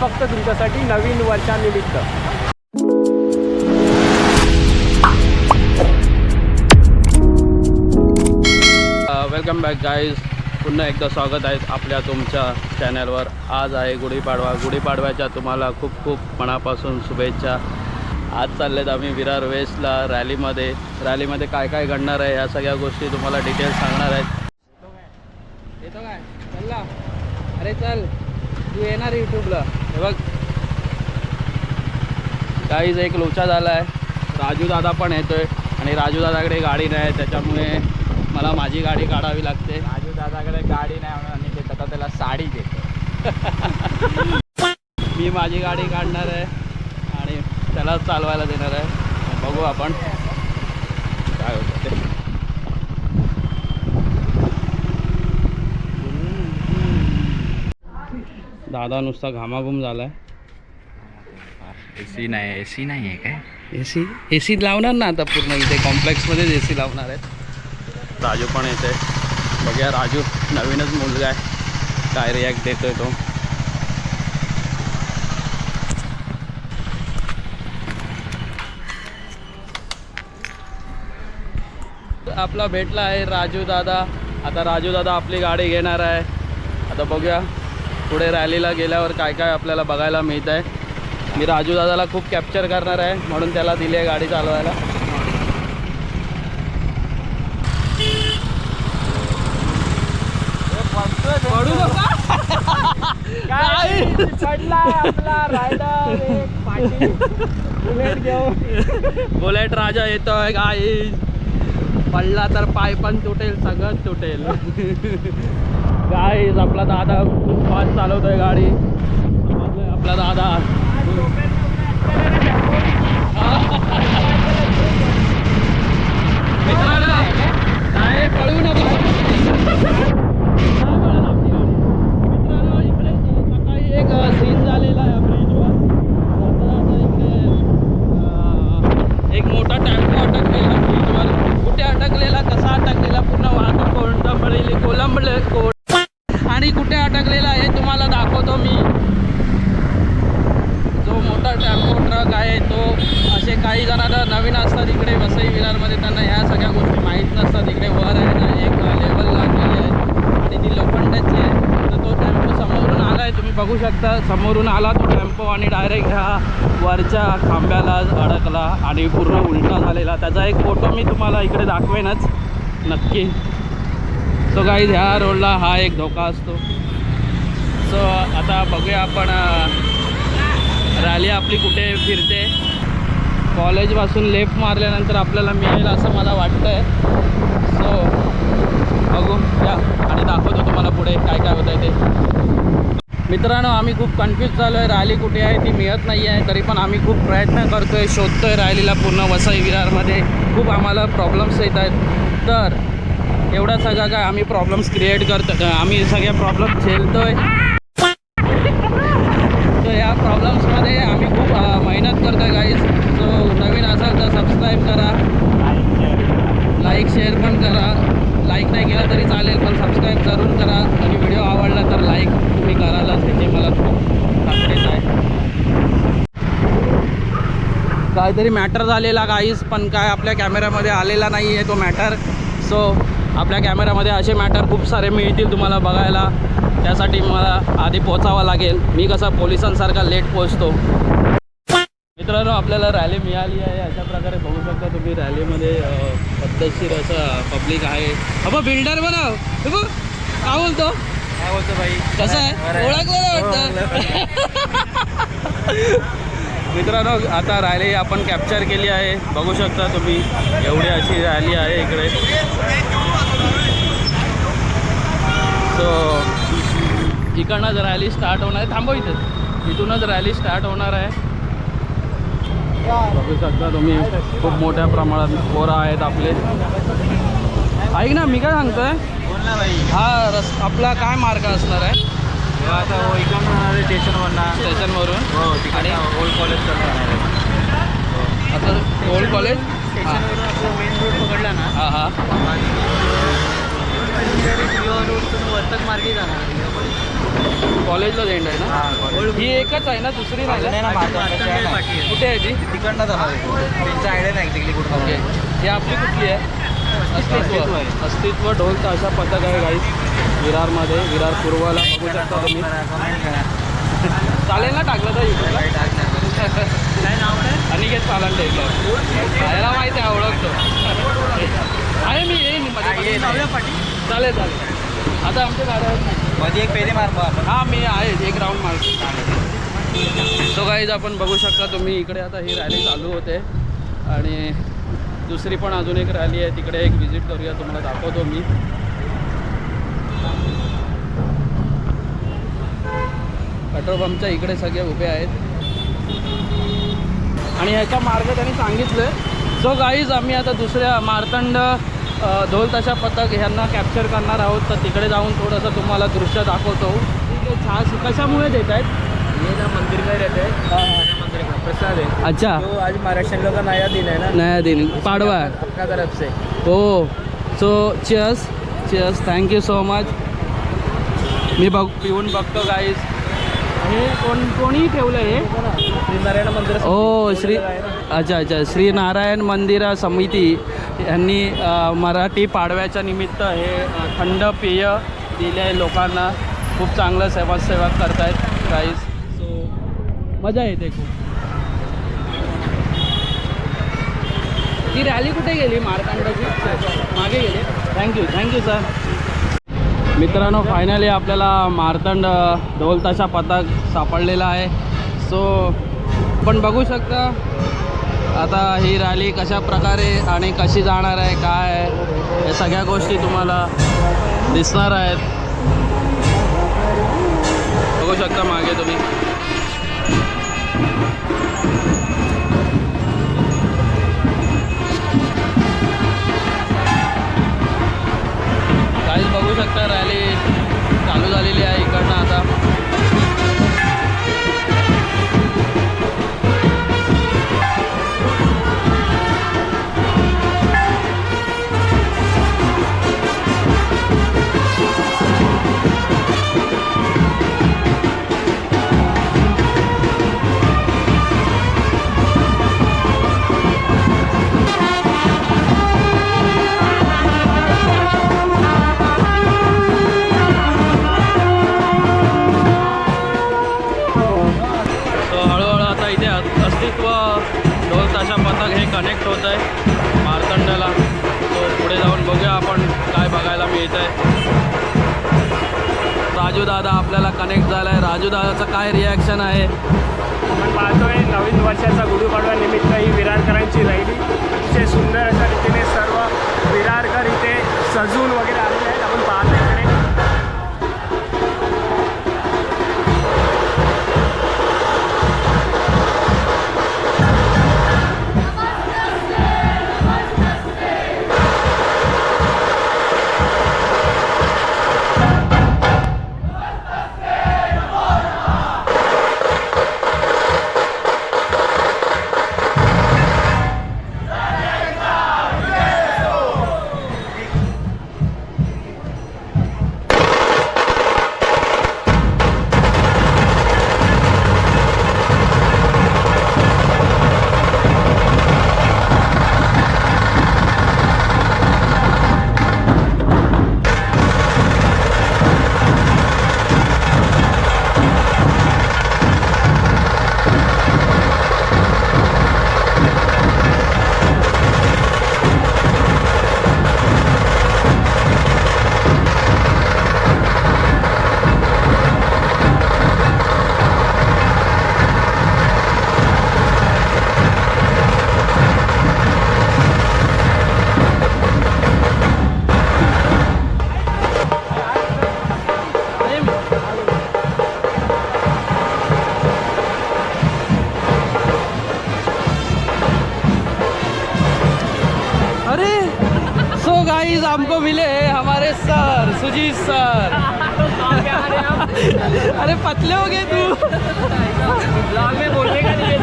फक्त तुमच्यासाठी नवीन वर्षानिमित्त. वेलकम बॅक गाईज पुन्हा एकदा स्वागत आहे आपल्या तुमच्या चॅनलवर आज आहे गुढीपाडवा. गुढीपाडव्याच्या तुम्हाला खूप खूप मनापासून शुभेच्छा. आज चाललेत आम्ही विरार वेस्टला रॅलीमध्ये. रॅलीमध्ये काय काय घडणार आहे या सगळ्या गोष्टी तुम्हाला डिटेल्स सांगणार आहेत. येतो काय? चल्ला अरे चल. तू येणार यूट्यूबला हे बघ. गाईज एक लोचा झाला आहे. राजू दादा पण येतोय. आणि राजू दादाकडे गाडी नाही त्याच्यामुळे मला माझी गाडी काढावी लागते. राजू दादाकडे गाडी नाही म्हणून आणि ते आता त्याला साडी देतो. मी माझी गाडी काढणार आहे आणि त्यालाच चालवायला देणार आहे. बघू आपण. काय होतं ते दादा नुसता घामाघूम झालाय. ए सी नाही ए सी नाही आहे काय? ए सी ए सी लावणार ना आता पूर्ण इथे कॉम्प्लेक्समध्येच ए सी लावणार आहेत. राजू पण येते बघूया राजू नवीनच मुलगा आहे. काय रिॲक्ट देतोय तो. आपला भेटला आहे राजू दादा. आता राजू दादा आपली गाडी घेणार आहे. आता बघूया. पुढे रॅलीला गेल्यावर काय काय आपल्याला बघायला मिळत आहे मी राजू दादाला खूप कॅप्चर करणार आहे म्हणून त्याला दिली आहे गाडी चालवायला. बुलेट राजा येतोय गाई पडला तर पाय पण तुटेल सगळं तुटेल. गाईज आपला दादा खूप फास्ट चालवतोय गाडी आपला दादा मित्रांनो, नाही, पळू नका. मित्रांनो, इकडे सकाळी एक सीन झालेला आहे ब्रिजवर जाता जाता इकडे अं, एक मोठा टेम्पो अटकलेला ब्रिजवर कुठे अटकलेला कसा अटकलेला पूर्ण वाहतूक कोंडापडलेली कोलंबले को आणि कुठे अटकलेला हे तुम्हाला दाखवतो मी जो मोठा टेम्पो ट्रक आहे तो असे काही जणांना नवीन असतात इकडे वसई विरारमध्ये त्यांना ह्या सगळ्या गोष्टी माहीत नसतात. इकडे वर आहे ना एक लेवल लागलेली आहे. आणि ती लोखंडाची आहे. तर तो टेम्पो समोरून आला आहे तुम्ही बघू शकता. समोरून आला तो टेम्पो आणि डायरेक्ट ह्या वरच्या खांब्याला अडकला आणि पूर्ण उलटा झालेला. त्याचा एक फोटो मी तुम्हाला इकडे दाखवेनच. नक्की. सो काही ह्या रोडला हा एक धोका असतो. सो आता बघूया आपण रॅली आपली कुठे फिरते. कॉलेजपासून लेफ्ट मारल्यानंतर आपल्याला मिळेल असं मला वाटतं आहे सो बघू. या. आणि दाखवतो तुम्हाला पुढे काय काय होतं आहे ते. मित्रांनो आम्ही खूप कन्फ्यूज झालो आहे रायली कुठे आहे ती मिळत नाही आहे. तरी पण आम्ही खूप प्रयत्न करतो आहे शोधतो आहे रायलीला पूर्ण वसई विरारमध्ये. खूप आम्हाला प्रॉब्लेम्स येत आहेत. तर एवढा सगळा काय आम्ही प्रॉब्लेम्स क्रिएट करतो आम्ही सगळ्या प्रॉब्लेम झेलतो आहे तर या प्रॉब्लेम्समध्ये आम्ही खूप अ, मेहनत करतो आहे गाईज सो नवीन असाल तर सबस्क्राईब करा लाईक शेअर पण करा. लाईक नाही केला तरी चालेल पण सबस्क्राईब जरूर करा. आणि व्हिडिओ आवडला तर लाईक तुम्ही करालच त्याची मला खूप आहे. काहीतरी मॅटर झालेला काहीच पण काय आपल्या कॅमेऱ्यामध्ये आलेला नाही आहे तो मॅटर सो आपल्या कॅमेऱ्यामध्ये असे मॅटर खूप सारे मिळतील तुम्हाला बघायला. त्यासाठी मला आधी पोचावं लागेल. मी कसा पोलिसांसारखा लेट पोचतो. मित्रांनो आपल्याला रॅली मिळाली आहे. अशा प्रकारे बघू शकता तुम्ही रॅलीमध्ये पद्धतशीर असं पब्लिक आहे. अबा बिल्डर बनव हे काय बोलतो? काय बोलतो भाई? कसं आहे? ओळखलं वाटतं? मित्रांनो आता रॅली आपण कॅप्चर केली आहे. बघू शकता तुम्ही एवढी अशी रॅली आहे इकडे. सो इकडनंच रॅली स्टार्ट होणार आहे. थांबव इथे. इथूनच रॅली स्टार्ट होणार आहे. बघू शकता तुम्ही खूप मोठ्या प्रमाणात पोरं आहेत आपले. ऐक ना मी काय सांगतोय? हा रस आपला काय मार्ग असणार आहे? आता इकडून स्टेशनवरनं. स्टेशनवरून? हो तिकडे ओल्ड कॉलेज आहे. असं ओल्ड कॉलेज स्टेशनवरून आपलं मेन रोड पकडला ना हां हां. रोडतून वर्तक मार्गे जाणार कॉलेजलाच एंड आहे ना? ही एकच आहे ना दुसरी नाही ना? कुठे आहे ती? तिकडनं त्यांची आयडिया नाही एक्झॅक्टली कुठं ओके. ही आपली कुठली आहे? अस्तित्व. अस्तित्व ढोल ताशा पथक आहे गाईस विरारमध्ये विरार पूर्वला बघू शकता तुम्ही. चालेल ना टाकलं तर? युट्यूबला काय नाव काय? अनिकेत चालायला एकला याला माहिती आहे ओळखतो. आहे मी येईन चालेल चालेल. आता आमच्या गाड्या मध्ये एक पेरी मारतो आपण हां मी आहे. एक राऊंड मारतो सो गाईज आपण बघू शकता तुम्ही इकडे आता ही रॅली चालू होते. आणि दुसरी पण अजून एक रॅली आहे. तिकडे एक व्हिजिट करूया. तुम्हाला दाखवतो मी. पेट्रोल पंपच्या इकडे सगळे उभे आहेत. आणि ह्याच्या मार्ग त्यांनी सांगितलं सो गाईज आम्ही आता दुसऱ्या मार्तंड ढोल तशा पथक ह्यांना कॅप्चर करणार आहोत. तर तिकडे जाऊन थोडंसं तुम्हाला दृश्य दाखवतो. ठीक आहे छान कशामुळे देत आहेत? ये ना मंदिर में रहते हैं मंदिर का प्रसाद है अच्छा. तो आज महाराष्ट्र लोग का नया दिन है ना नया दिन. पाडवा आहे आपका तरफ से हो. So cheers cheers thank you so much मी बघ पिऊन बघतो गाईज हे कोण कोणी ठेवलं हे? श्रीनारायण मंदिर ओ श्री अच्छा अच्छा. श्री नारायण मंदिर समिती. यांनी मराठी पाडव्याच्या निमित्त हे अ, थंड पेय दिले आहे लोकांना. खूप चांगलं समाजसेवा आहेत प्राईज सो मजा येते खूप. ती रॅली कुठे गेली? मारकांडाची मागे गेली. Thank you thank you sir मित्रांनो फायनली आपल्याला मारतंड ढोलताशा पथक सापडलेला आहे. सो पण बघू शकता आता ही रॅली कशा प्रकारे आणि कशी जाणार आहे काय आहे या सगळ्या गोष्टी तुम्हाला दिसणार आहेत. बघू शकता मागे तुम्ही. काहीच बघू शकता रॅली चालू झालेली आहे. कनेक्ट होत आहे. मारतंडाला तो पुढे जाऊन बघूया आपण काय बघायला मिळत आहे. राजू दादा आपल्याला कनेक्ट झाला आहे राजू दादाचं काय रिॲक्शन आहे? आपण पाहतोय नवीन वर्षाचा गुढीपाडवा निमित्त ही विरारकरांची रॅली. अतिशय सुंदर अशा रीतीने सर्व विरारकर इथे सजून वगैरे आलेले आहेत. आपण पाहतोय. हमको मिले हमारे सर सुजीत सर। अरे पतले हो गए तू। में बोलने का नहीं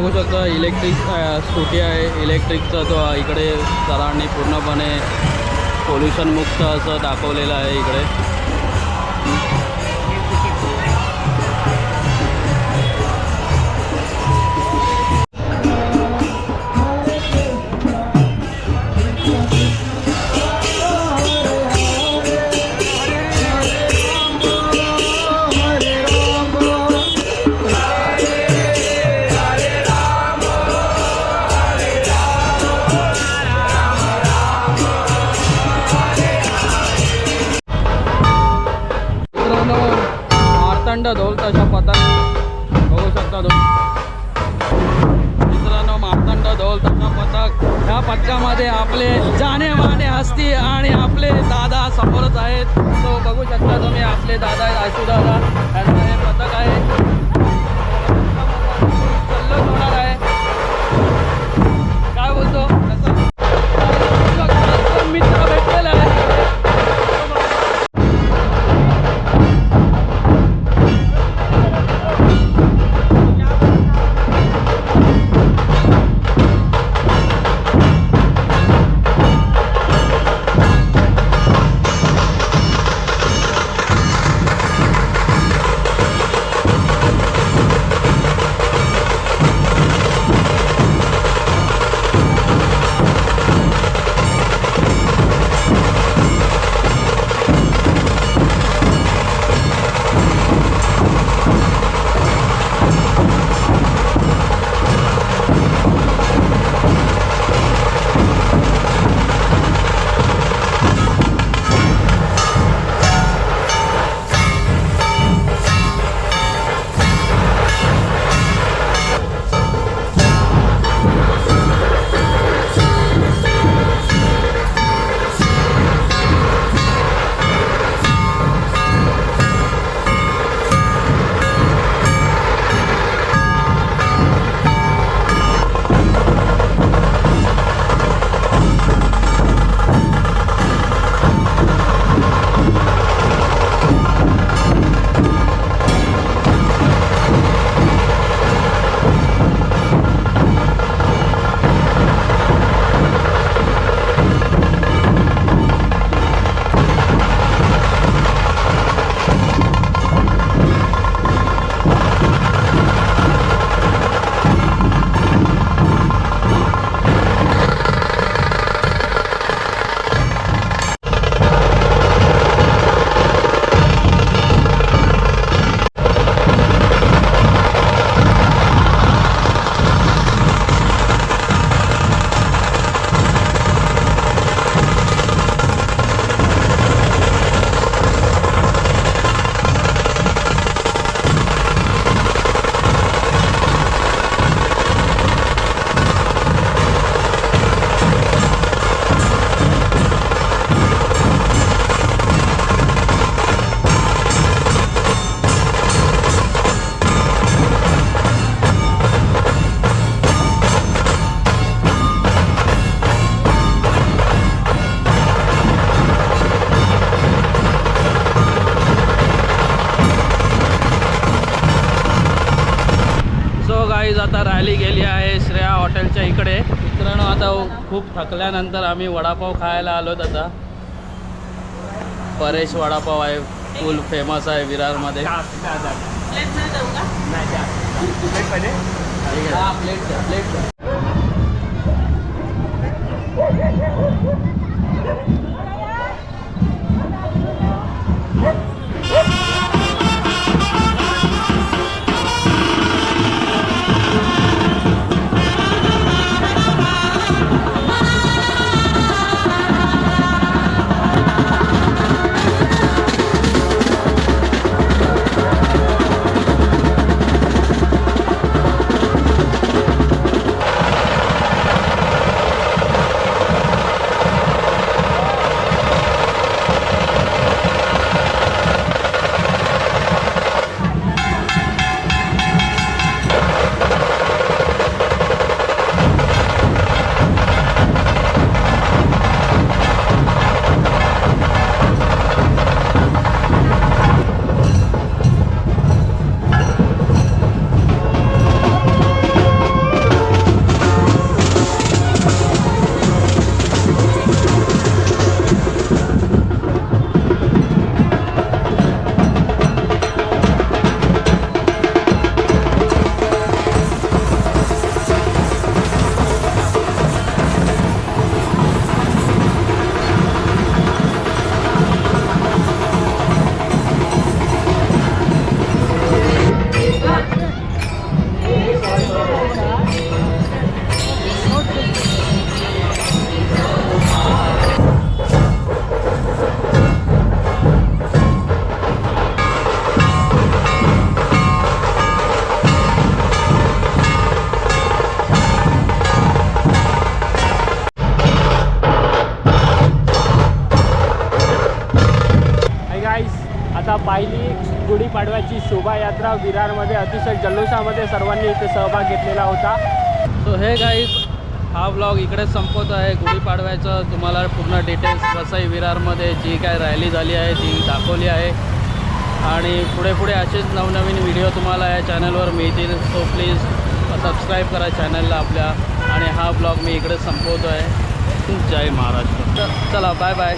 बघू शकता इलेक्ट्रिक स्कूटी आहे. इलेक्ट्रिकचा तो इकडे सरांनी पूर्णपणे पोल्युशनमुक्त असं दाखवलेलं आहे इकडे. आता खूप थकल्यानंतर आम्ही वडापाव खायला आलो आता. परेश वडापाव आहे फुल फेमस आहे विरारमध्ये. प्लेट प्लेट विरारमध्ये अतिशय जल्लोषामध्ये सर्वांनी इथे सहभाग घेतलेला होता. सो हे गाईज हा ब्लॉग इकडेच संपवतो आहे. गुढीपाडव्याचं तुम्हाला पूर्ण डिटेल्स वसई विरारमध्ये जी काय रॅली झाली आहे ती दाखवली आहे. आणि पुढे पुढे असेच नवनवीन व्हिडिओ तुम्हाला या चॅनलवर मिळतील. सो प्लीज सबस्क्राईब करा चॅनलला आपल्या. आणि हा ब्लॉग मी इकडे संपवतो आहे जय महाराष्ट्र. चला बाय बाय